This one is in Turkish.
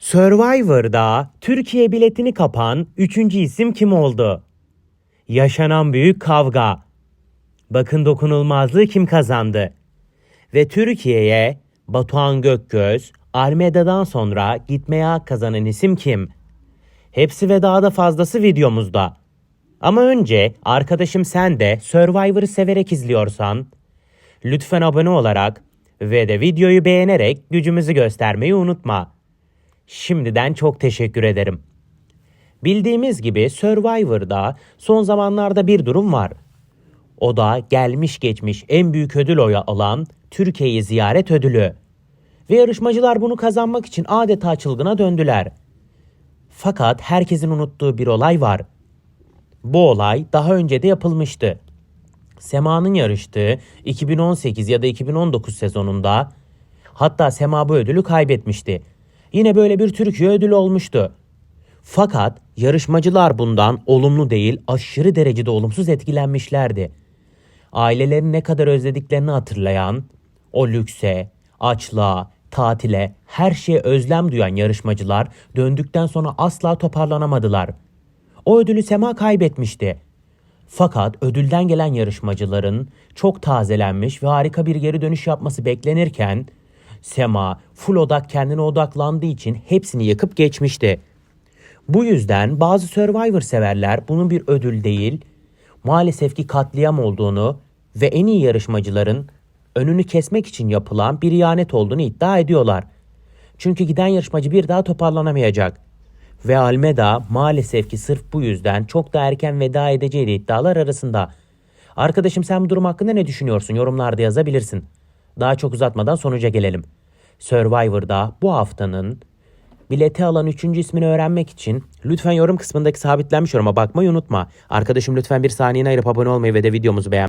Survivor'da Türkiye biletini kapan üçüncü isim kim oldu? Yaşanan büyük kavga. Bakın dokunulmazlığı kim kazandı? Ve Türkiye'ye Batuhan Gökgöz, Almeda'dan sonra gitmeye hak kazanan isim kim? Hepsi ve daha da fazlası videomuzda. Ama önce arkadaşım sen de Survivor'ı severek izliyorsan lütfen abone olarak ve de videoyu beğenerek gücümüzü göstermeyi unutma. Şimdiden çok teşekkür ederim. Bildiğimiz gibi Survivor'da son zamanlarda bir durum var. O da gelmiş geçmiş en büyük ödül oya alan Türkiye'yi ziyaret ödülü. Ve yarışmacılar bunu kazanmak için adeta çılgına döndüler. Fakat herkesin unuttuğu bir olay var. Bu olay daha önce de yapılmıştı. Sema'nın yarıştığı 2018 ya da 2019 sezonunda hatta Sema bu ödülü kaybetmişti. Yine böyle bir Türkiye ödülü olmuştu. Fakat yarışmacılar bundan olumlu değil aşırı derecede olumsuz etkilenmişlerdi. Ailelerini ne kadar özlediklerini hatırlayan, o lükse, açlığa, tatile, her şeye özlem duyan yarışmacılar döndükten sonra asla toparlanamadılar. O ödülü Sema kaybetmişti. Fakat ödülden gelen yarışmacıların çok tazelenmiş ve harika bir geri dönüş yapması beklenirken Sema full odak kendine odaklandığı için hepsini yakıp geçmişti. Bu yüzden bazı Survivor severler bunun bir ödül değil, maalesef ki katliam olduğunu ve en iyi yarışmacıların önünü kesmek için yapılan bir ihanet olduğunu iddia ediyorlar. Çünkü giden yarışmacı bir daha toparlanamayacak. Ve Almeda maalesef ki sırf bu yüzden çok da erken veda edeceği de iddialar arasında. Arkadaşım sen bu durum hakkında ne düşünüyorsun? Yorumlarda yazabilirsin. Daha çok uzatmadan sonuca gelelim. Survivor'da bu haftanın bileti alan üçüncü ismini öğrenmek için lütfen yorum kısmındaki sabitlenmiş yoruma bakmayı unutma. Arkadaşım lütfen bir saniyene ayırıp abone olmayı ve de videomuzu beğen